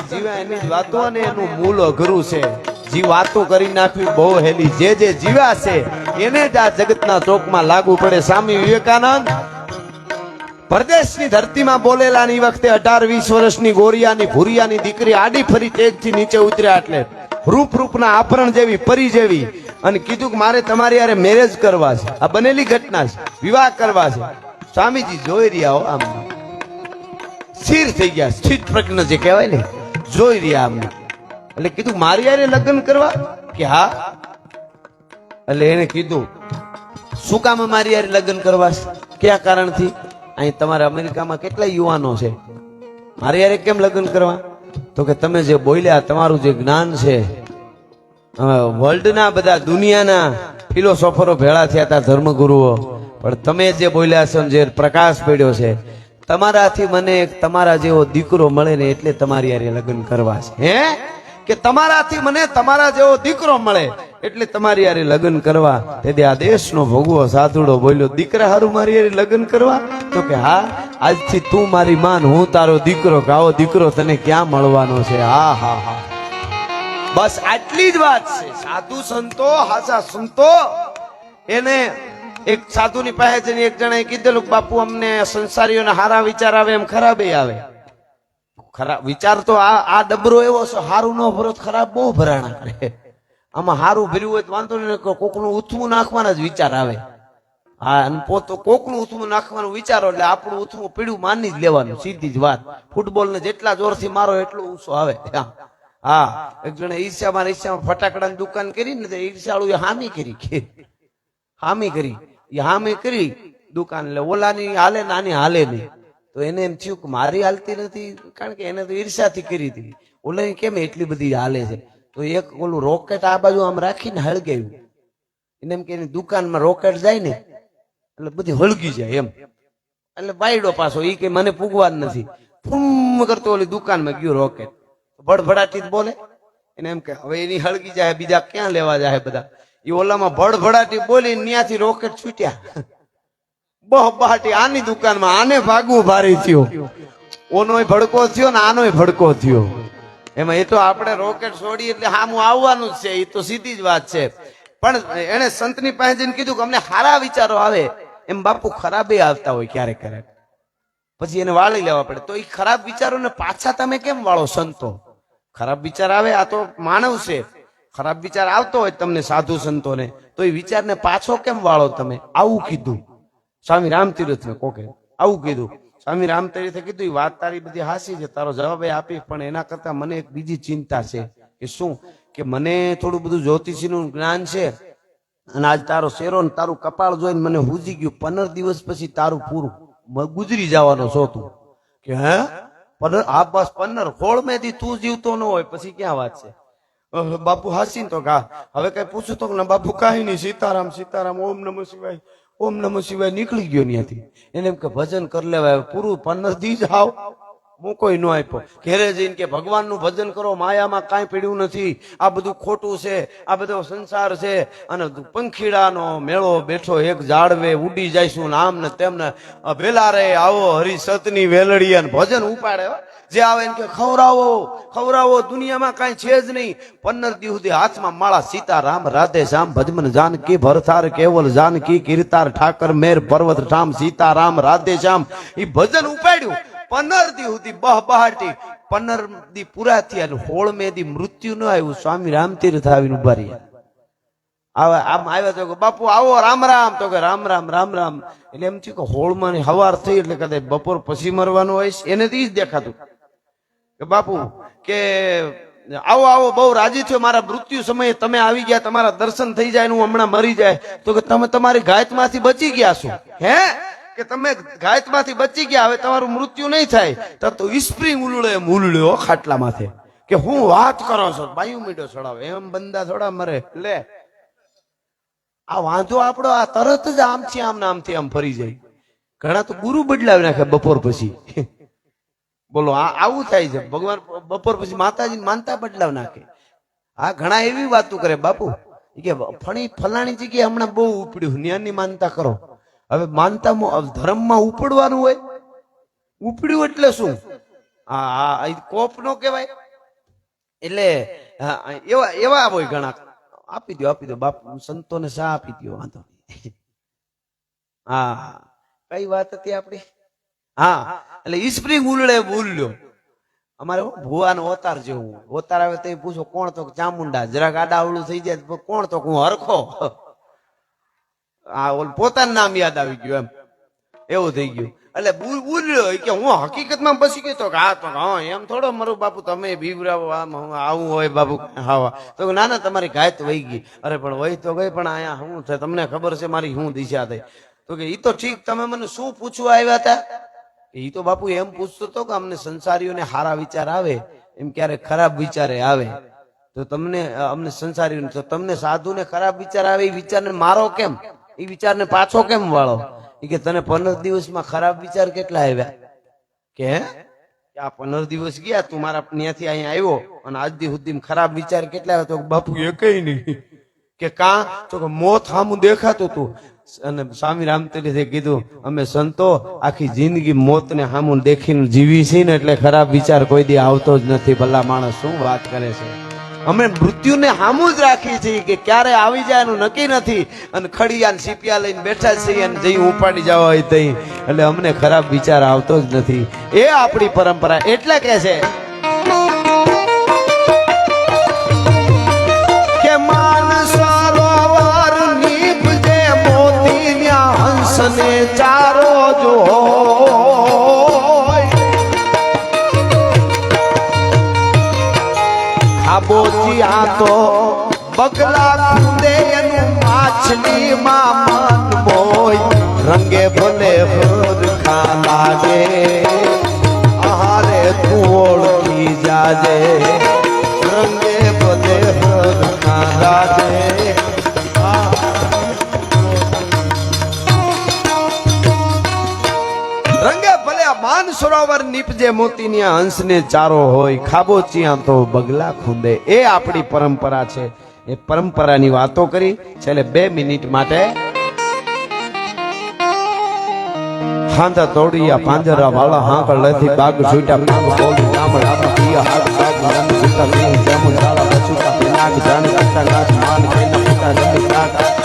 જીવે એની વાતો અને એનું મૂળ અઘરું છે. જી વાતો કરી નાખવી બહુ હેલી. જે જે જીવ્યા છે એને જ આ જગતના ચોકમાં લાગુ પડે. સ્વામી વિવેકાનંદ, પરદેશની ધરતીમાં બોલેલાની વખતે અઢાર વીસ વર્ષની ગોરિયાની ભૂરિયાની દીકરી આડી ફરી તેજથી નીચે ઉતર્યા એટલે રૂપ રૂપના આભરણ જેવી, પરી જેવી અને કીધું કે મારે તમારી યારે મેરેજ કરવા છે. આ બનેલી ઘટના છે. વિવાહ કરવા છે. સ્વામીજી જોઈ રહ્યા હો આમ. સ્થિર થઈ ગયા. સ્થિત પ્રજ્ઞ જે કહેવાય ને જોઈ રહ્યા અમને એટલે કીધું, મારી યારે લગ્ન કરવા? કે, હા. એટલે એને કીધું, શું કામ મારી યારે લગ્ન કરવા કયા કારણથી? અહીં તમારા અમેરિકામાં કેટલા યુવાનો છે? મારી યારે કેમ લગ્ન કરવા? તો કે, તમે જે બોલ્યા, તમારું જે જ્ઞાન છે વર્લ્ડના બધા દુનિયાના ફિલોસોફરો ભેળા થયા હતા ધર્મગુરુઓ. પણ તમે જે બોલ્યા છો જે પ્રકાશ પડ્યો છે તમારાથી મને તમારા જેવો દીકરો મળે ને એટલે તમારી હારે લગ્ન કરવા છે, હે? કે તમારાથી મને તમારા જેવો દીકરો મળે એટલે તમારી યારે લગ્ન કરવા? તેથી આ દેશનો ભગવો સાધુડો બોલ્યો, દીકરા હારું મારી યારે લગ્ન કરવા? તો કે, હા, આજથી તું મારી માન, હું તારો દીકરો ગાવો દીકરો તને ક્યાં મળવાનો છે? હા હા હા. બસ આટલી જ વાત છે. સાધુ સંતો હાસા સંતો, એને એક સાધુની પાસે જઈને એક જણાએ કીધેલું બાપુ, અમને સંસારીઓને હારા વિચાર આવે, એમ ખરાબ આવે. ખરાબ વિચાર તો આ આ ડબરો એવો છે, હારું નો ભરો ખરાબ બહુ ભરાણા કરે. આમાં હારું ભર્યું હોય તો વાંધો નહીં કોકનું ઉથવું નાખવાના જ વિચાર આવે. હા, અને પોતો કોકનું ઉથવું નાખવાનું વિચારો એટલે આપણું ઉથવું પીડ્યું માની જ લેવાનું, સીધી જ વાત. ફૂટબોલ ને જેટલા જોરથી મારો એટલો ઊંચો આવે. હા. એક જણે ઈર્ષ્યામાં ઈર્ષ્યામાં ફટાકડાની દુકાન કરી ને એ હામી કરી. હામી કરી. એ હામી કરી, દુકાન એટલે ઓલાની હાલે ને આની હાલે નહીં. તો એને એમ થયું કે મારી હાલતી નથી, કારણ કે એને તો ઈર્ષ્યાથી કરી હતી. ઓલે કેમ એટલી બધી હાલે છે? તો એક ઓલું રોકેટ આ બાજુ આમ રાખીને હળગાયું. એને એમ કે એની દુકાનમાં રોકેટ જાય ને, એટલે બધી હળગી જાય એમ. એટલે બાયડો પાછો એ કે મને પૂગવા જ નથી. ફૂમ કરતો ઓલી દુકાનમાં ગયો રોકેટ. ભડભડાટી બોલે, એને એમ કે હવે એની હળગી જાય, બીજા ક્યાં લેવા જાય બધા? એ ઓલામાં ભડભડાટી બોલી ત્યાંથી રોકેટ છૂટ્યા. બહ બહાટી આની દુકાનમાં આને ભાગવું ભારી થયું. ઓનોય ભડકો થયો ને આનોય ભડકો થયો. એમાં એ તો આપણે રોકેટ છોડી એટલે હામું આવવાનું જ છે એ તો સીધી જ વાત છે. પણ એને સંતની પાસે જઈને કીધું કે અમને સારા વિચારો આવે. એમ બાપુ ખરાબે આવતા હોય ક્યારેક ક્યારેક. પછી એને વાળી લેવા પડે. તો એ ખરાબ વિચારોને પાછા તમે કેમ વાળો સંતો? ખરાબ વિચાર આવે, આ તો માનવ છે. ખરાબ વિચાર આવતો હોય તમને સાધુ સંતોને, તો એ વિચારને પાછો કેમ વાળો તમે? આવું કીધું. સ્વામી રામતીર્થ કોકે, આવું કીધું. સ્વામી રામતીર્થે કીધું એ વાત તારી બધી હાસી છે, તારો જવાબ આપી, પણ એના કરતા મને એક બીજી ચિંતા છે કે શું? કે મને થોડું બધું જ્યોતિષીનું જ્ઞાન છે, અને આજ તારો શેરો તારું કપાળ જોઈને મને હુજી ગયું. પંદર દિવસ પછી તારું પૂરું. ગુજરી જવાનો છો તું. કે, હે? પંદર, આ બસ પંદર. ખોળ મેથી તું જીવતો ન હોય, પછી ક્યાં વાત છે? બાપુ હાસી તો કા હવે કઈ પૂછું તો બાપુ કાંઈ નહીં. સીતારામ સીતારામ, ઓમ નમઃ શિવાય, ઓમ નમઃ શિવાય નીકળી ગયો ત્યાંથી એને એમ કે ભજન કરી લેવાય, પૂરું પંદર દી જ આવ. કોઈ ન આપ્યો ઘેરે જઈને કે ભગવાનનું ભજન કરો, માયામાં કાંઈ પીડ્યું નથી. આ બધું ખોટું છે, આ બધો સંસાર છે. અને પંખીડાનો મેળો બેઠો એક ઝાડવે ઉડી જાયશું ને આમ ને તેમને ભેલા રે, આવો હરિસતની વેલડી અને ભજન ઉપાડે. જે આવે કે, ખવરાવો ખવરાવો, દુનિયામાં કાંઈ છે જ નહીં. પંદર દી સુધી હાથમાં માળા સીતારામ, રાધે શ્યામ, ભજમન, જાનકી, ભરથાર, કેવલ, જાનકી, કીર્તાર, ઠાકર, મેર, પર્વત, ઠામ, સીતારામ, રાધે શ્યામ એ ભજન ઉપાડ્યું. પંદર દી સુધી બહ બહાટી. પંદર દી પૂરા થયા હોળ મે દી મૃત્યુ ન આવ્યું. સ્વામી રામતીર્થ આવીને ઊભા રહ્યા. આવે, આમ આવ્યા તો કે, બાપુ, આવો, રામ રામ. તો કે, રામ રામ રામ રામ. એટલે એમ થયું કે હોળમાં હવાર થઈ એટલે કદાચ બપોર પછી મરવાનું હોય. એને તો જ દેખાતું. કે બાપુ, કે આવો આવો, બહુ રાજી થયો મારા મૃત્યુ સમયે તમે આવી ગયા, તમારા દર્શન થઈ જાય હું હમણાં મરી જાય. તો કે તમે તમારી ગાયતમાંથી બચી ગયા છો. હે? કે તમે ગાયતમાંથી બચી ગયા, હવે તમારું મૃત્યુ નહીં થાય. તો તો સ્પ્રિંગ ઉલળે એમ ઉલળ્યો ખાટલા માથે કે હું વાત કરો છો? બાયું મીડો ચડાવે. એમ બંદા થોડા મરે. લે. આ વાંધો આપણો, આ તરત જ આમથી આમ નામથી આમ ફરી જાય. ઘણા તો ગુરુ બદલાવી નાખે બપોર પછી. બોલો, આ આવું થાય છે. ભગવાન બપોર પછી માતાજી માનતા બદલાવ નાખે. હા ઘણા એવી વાતો કરે, બાપુ. કે, ફણી ફલાણી જગ્યાએ હમણાં બહુ ઉપડ્યું ન્યાની માનતા કરો. હવે માનતા ધર્મમાં ઉપડવાનું હોય? ઉપડ્યું એટલે શું? ઈ કોપ નો કહેવાય? એટલે એવા એવા હોય ઘણા. આપી દો આપી દો બાપ. સંતોને શા આપી દો વાંધો. હા, કઈ વાત હતી આપણી? હા. એટલે ઈસ્પ્રિંગ ઉલડે ભૂલ્યો અમારે ભુવાનો ઓતાર જેવું. ઓતાર આવે તો પૂછો, કોણ તો? ચામુંડા. જરાક આડાવડું થઈ જાય કોણ તો? હું હરખો. આ ઓલ પોતાનું નામ યાદ આવી ગયું એમ. એવું થઈ ગયું. એટલે બોલ્યો કે હું હકીકતમાં પછી કહેતો કે હા, તો હા, એમ થોડો મારું બાપુ, તમે બીવરાવો આમ હું આવું હોય બાપુ. હા તો ના ના તમારી ગાયત વહી ગઈ. અરે, પણ વહી તો ગઈ, પણ અહીંયા શું છે? તમને ખબર છે મારી શું દિશા થઈ? તો કે એ તો ઠીક, તમે મને શું પૂછવા આવ્યા હતા? ઈ તો બાપુ એમ પૂછતો હતો કે અમને સંસારીઓને હારા વિચાર આવે, એમ ક્યારેક ખરાબ વિચારે આવે. તો તમને અમને સંસારીઓને તમને સાધુને ખરાબ વિચાર આવે એ વિચારને મારો કેમ? એ વિચારને પાછો કેમ વાળો? એ કે તને પંદર દિવસમાં ખરાબ વિચાર કેટલા આવ્યા? કે આ પંદર દિવસ ગયા, તું મારા ત્યાંથી અહીંયા આવ્યો, અને આજ દી સુધી ખરાબ વિચાર કેટલા આવ્યા? તો બાપુ એ કઈ નહીં. કે કા? તો કે મોત સામું દેખાતું તું. અને સ્વામી રામતીર્થે કીધું, અમે સંતો આખી જિંદગી મોતને સામું દેખીને જીવી છીએ ને એટલે ખરાબ વિચાર કોઈ દી આવતો જ નથી. ભલા માણસ શું વાત કરે છે? અમે મૃત્યુને સામું જ રાખીએ છીએ કે ક્યારે આવી જાય એનું નક્કી નથી. અને ખડિયા સીપિયા લઈને બેઠા છીએ અને જઈ ઉપાડી જવા હોય તઈ. એટલે અમને ખરાબ વિચાર આવતો જ નથી. એ આપણી પરંપરા. એટલે કે છે ખાબોચી તો બગલા કુંદે એનું માછલી માં મન મોય રંગે ભલે હરખા લાગે. આહારે તું ઓળખી જાજે. રંગે નીપજે મોતીની હંસને ચારો હોય ખાબોચિયા તો બગલા ખૂંદે. એ આપણી પરંપરા છે. એ પરંપરાની વાતો કરી, છેલ્લે બે મિનિટ માટે હાંધા તોડિયા, પાંજરા વાળા હાંકળ લેથી બાગ છૂટા પાક બોલી ગામડ આબા પિયા, હાથ બાગ રંગ છૂટા, સિંહ જેમુ ચાલા બસુટા પિનાક જાણ કરતા ગાત માન કઈના પિતા જમી કાક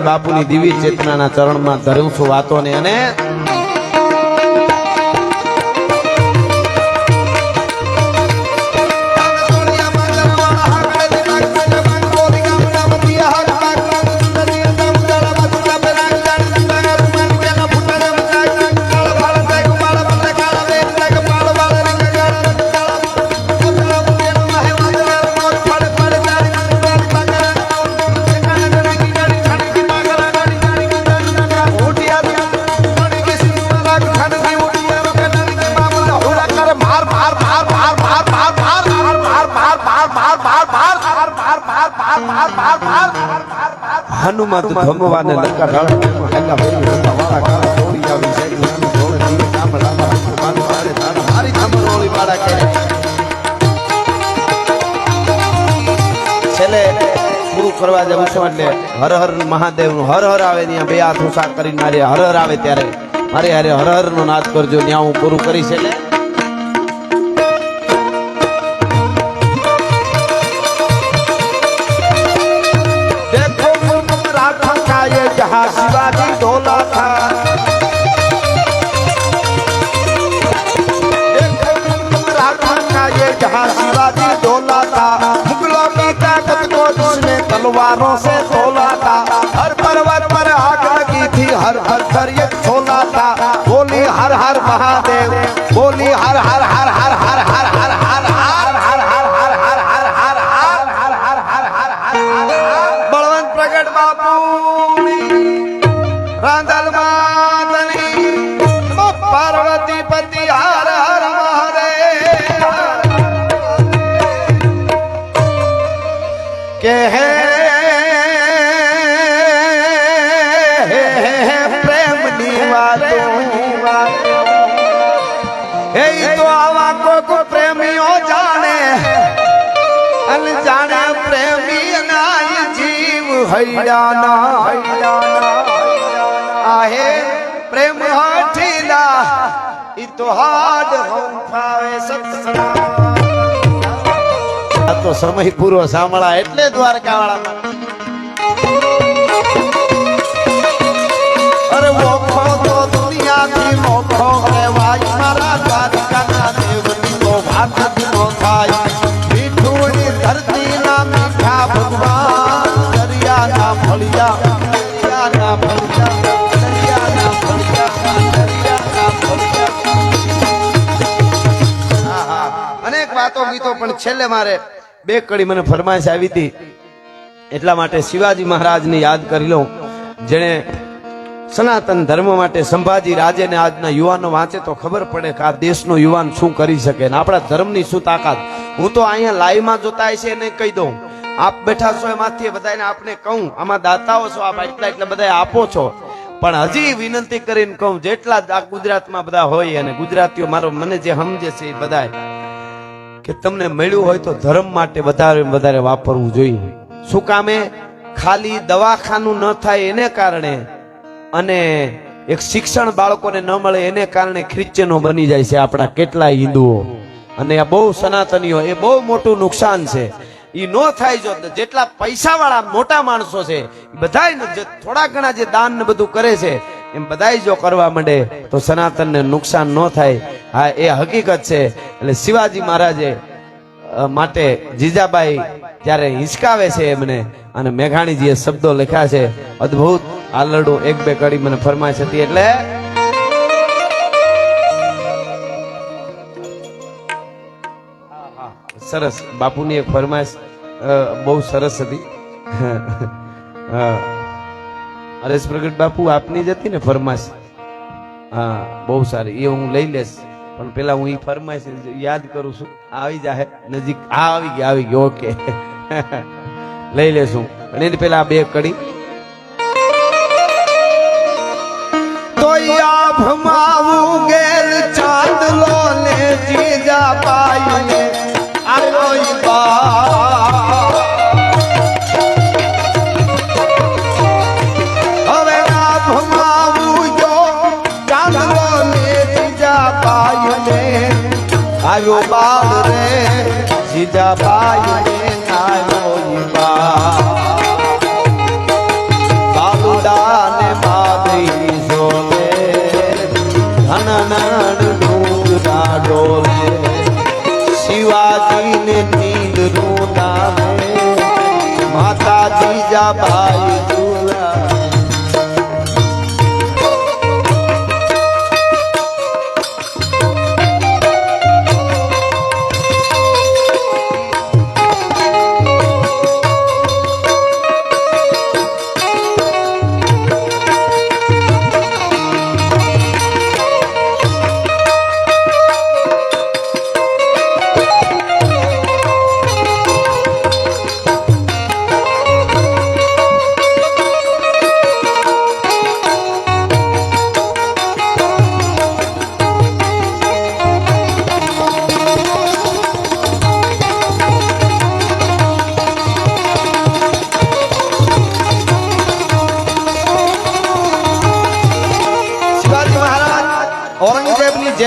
બાપુની દિવ્ય ચેતનાના ચરણમાં ધરું છું વાતોને અને વાળા કે છેલ્લે પૂરું કરવા જવું છું એટલે હર હર મહાદેવનું હર હર આવે ત્યાં બે હાથ ઊંચા કરીને મારે હર હર આવે ત્યારે. મારે હારે હર હર નો નાદ કરજો, ત્યાં હું પૂરું કરીશ એટલે शिवाजी डोला था। का जहाँ शिवाजी डोला था। मुगलों की ताकत को जिसने तलवारों से तोला था। हर पर्वत पर आग लगी थी, हर हर पर एक छोला था। बोली, हर हर महादेव હે પ્રેમની વાતો એ તો આવા કોક પ્રેમીઓ જાણે, અને જાણે પ્રેમી ના જીવ હૈડાના હૈડાના આહે, પ્રેમ હાઠીલા ઈ તો હાડ હંફાવે સત્સંગ આ તો સમય પૂરો સાંભળા એટલે દ્વારકાવાળા છેલ્લે મારે બે કડી મને ફરમાઈશ આવી હતી. એટલા માટે શિવાજી મહારાજને યાદ કરી લઉં. જેણે સનાતન ધર્મ માટે સંભાજી રાજે ને આજના યુવાનો વાંચે તો ખબર પડે કે આ દેશનો યુવાન શું કરી શકે ને આપણા ધર્મની શું તાકાત. હું તો અહીંયા લાઈવમાં જોતા છે એને કહી દઉં. આપ બેઠા છો એમાંથી બધાને આપણે કહું. આમાં દાતાઓ છો, આપ એટલા એટલે બધા આપો છો. પણ હજી વિનંતી કરીને કહું, જેટલા આ ગુજરાતમાં બધા હોય અને ગુજરાતીઓ, મારો મને જે સમજે છે એ બધાય. કે તમને મળ્યું હોય તો ધર્મ માટે વધારે વધારે વાપરવું જોઈએ. શું કામે? ખાલી દવાખાનું ન થાય એને કારણે અને એક શિક્ષણ બાળકોને ન મળે એને કારણે ખ્રિશ્ચનો બની જાય છે આપણા કેટલાય હિન્દુઓ. અને આ બહુ સનાતનીઓ, એ બહુ મોટું નુકસાન છે. એ ન થાય જો જેટલા પૈસા વાળા મોટા માણસો છે જે થોડા ઘણા જે દાન ને બધું કરે છે, એમ બધાય જો કરવા માંડે તો સનાતનને નુકસાન ન થાય. હા, એ હકીકત છે. એટલે શિવાજી મહારાજે માટે જીજાબાઈ ત્યારે હિંચકાવે છે એમને, અને મેઘાણીજીએ શબ્દો લખ્યા છે, અદ્ભુત આલરડું એક બે કડી મને ફરમાઈશ હતી એટલે સરસ. બાપુની એક ફરમાઈશ બહુ સરસ હતી. હા. હરેશ પ્રગટ બાપુ આપની જ હતી ને ફરમાઈશ? હા, બહુ સારી. એ હું લઈ લઈશ. પણ પેલા હું એ ફરમાઈશ યાદ કરું છું, આવી જાહે, નજીક, આ આવી ગઈ આવી ગઈ, ઓકે. લઈ લેશું. અને એની પેલા બે કડી. पाई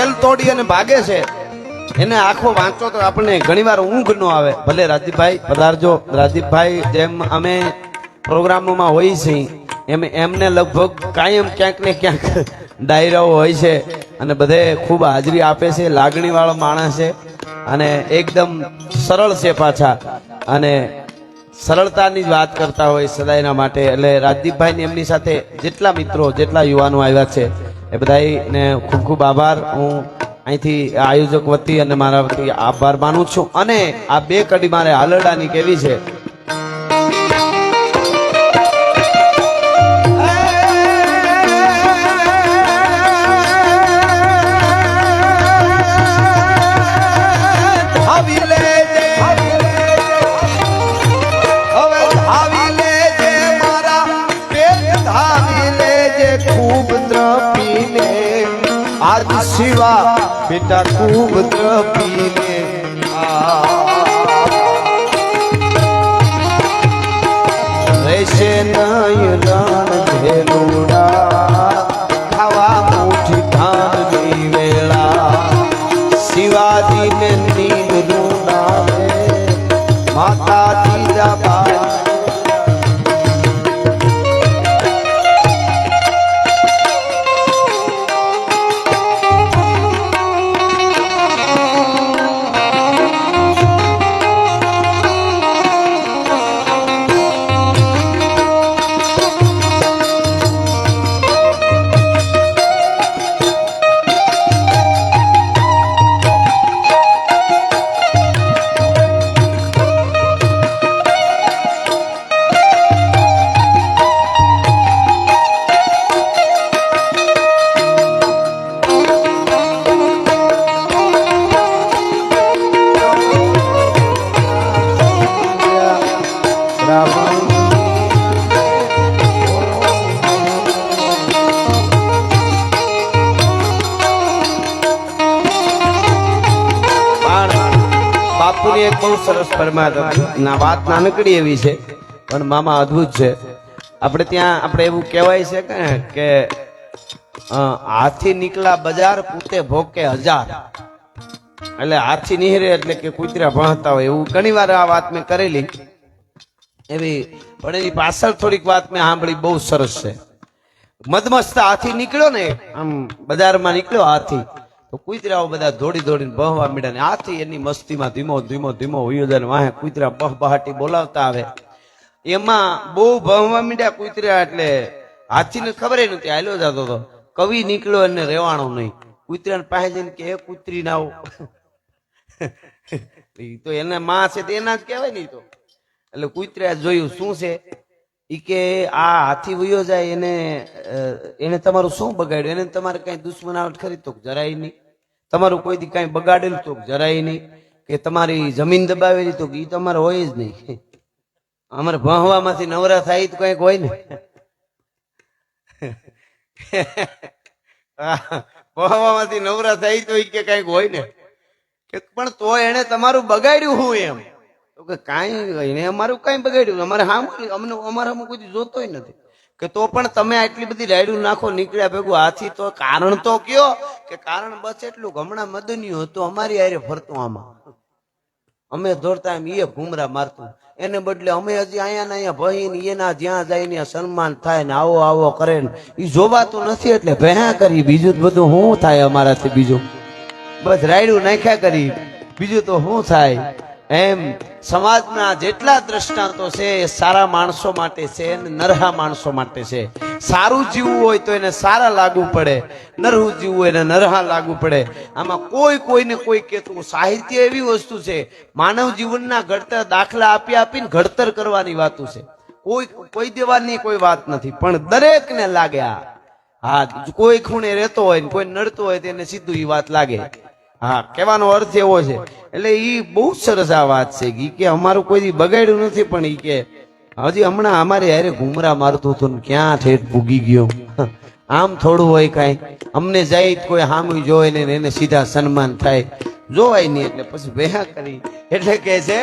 જેલ તોડી અને ભાગે છે. એને આખો વાંચો તો આપણને ઘણીવાર ઊંઘ ન આવે. ભલે રાજીવભાઈ પધારજો. રાજીપભાઈ જેમ અમે પ્રોગ્રામોમાં હોઈ છીએ એમ એમને લગભગ કાયમ ક્યાંક ને ક્યાંક ડાયરાઓ હોય છે અને બધે ખૂબ હાજરી આપે છે, લાગણીવાળો માણસ છે અને એકદમ સરળ છે પાછા. અને સરળતાની જ વાત કરતા હોય સદાયના માટે. એટલે રાજદીપભાઈ એમની સાથે જેટલા મિત્રો, જેટલા યુવાનો આવ્યા છે એ બધાને ખૂબ ખૂબ આભાર. હું અહીંથી આયોજક વતી અને મારા વતી આભાર માનું છું. અને આ બે કડી મારે હાલરડાની કેવી છે શિવા બેટા ખૂબ દ્રપીને રહેશે બાપુની એક બહુ સરસ પરમાત્મા ના વાત નાનકડી એવી છે, પણ મામા અદ્ભુત છે. આપણે ત્યાં, આપણે એવું કહેવાય છે કે કે હાથી નીકળા બજાર પૂતે ભોકે હજાર. એટલે હાથી નીહરે એટલે કે કૂતરા ભણતા હોય એવું ઘણી વાર આ વાત મેં કરેલી. એવી પણ એની પાછળ થોડીક વાત મેં સાંભળી, બહુ સરસ છે. મદમસ્ત હાથી નીકળ્યો ને, આમ બજારમાં નીકળ્યો હાથી. તો કુતરાઓ બધા દોડી દોડીને બહવા મીડા ને હાથી એની મસ્તીમાં ધીમો ધીમો ધીમો વયો જાય ને વાહે કુતરા બહ બહાટી બોલાવતા આવે. એમાં બહુ ભણવા મીડ્યા કુતરા એટલે હાથીને ખબર નથી, હાલ્યો જતો હતો કવિ નીકળ્યો એને રેવાણો નહીં. કુતરાને પાસે જઈને કે એ કૂતરી ના તો એને માં છે તે એના જ કહેવાય નહીં તો. એટલે કુતરા જોયું, શું છે? ઈ કે, આ હાથી વયો જાય એને એને તમારું શું બગાડ્યું? એને તમારે કઈ દુશ્મનાવટ ખરી? તો જરાય નહીં. તમારું કોઈ દી કઈ બગાડેલું તો જરાય નહીં, કે તમારી જમીન દબાવેલી તો એ તમારે હોય જ નહીં. અમારે ભણવામાંથી નવરા થાય તો કંઈક હોય ને. ભણવામાંથી નવરા થાય તો કે કંઈક હોય ને. કે પણ તો એને તમારું બગાડ્યું હું એમ. તો કે કાંઈ, એને અમારું કાંઈ બગાડ્યું? અમારે હા અમને અમારામાં કોઈ જોતોય નથી. કે તો પણ તમે આટલી બધી રાયડું નાખો, નીકળ્યા ભેગું હાથી તો કારણ તો કયો કે કારણ બસ એટલું હમણાં મદન્યું હતું, અમારી આરે ફરતું આમાં. અમે દોડતા એમ એ ઘૂમરા મારતું. એને બદલે અમે હજી અહીંયા ને અહીંયા ભહીને એના જ્યાં જાય ને સન્માન થાય ને આવો આવો કરે ને. એ જોવાતું નથી એટલે ભેહા કરી. બીજું બધું શું થાય અમારાથી બીજું? બસ રાયડું નાખ્યા કરી. બીજું તો શું થાય? એમ સમાજના જેટલા દ્રષ્ટાંતો છે, એ સારા માણસો માટે છે અને નરહા માણસો માટે છે. સારું જીવવું હોય તો એને સારા લાગુ પડે, નરહું જીવવું હોય એને નરહા લાગુ પડે. આમાં કોઈ કોઈને કોઈ કહેતું સાહિત્ય એવી વસ્તુ છે, માનવ જીવનના ઘડતર દાખલા આપી આપીને ઘડતર કરવાની વાતું છે. કોઈ કોઈ દેવાની કોઈ વાત નથી, પણ દરેકને લાગે આ. હા, કોઈ ખૂણે રહેતો હોય કોઈ નડતો હોય તેને સીધું એ વાત લાગે. હા, કહેવાનો અર્થ એવો છે એટલે એ બહુ સરસ આ વાત છે એ કે અમારું કોઈ બગાડ્યું નથી, પણ એ કે, હજી હમણાં અમારે હારે ઘુમરા મારતું હતું ને ક્યાં ઠેઠ ભૂગી ગયો? આમ થોડું હોય કાંઈ. અમને જાય કોઈ હામું જોઈ ને એને સીધા સન્માન થાય. જોવાય નહીં એટલે પછી વેહા કરી. એટલે કે છે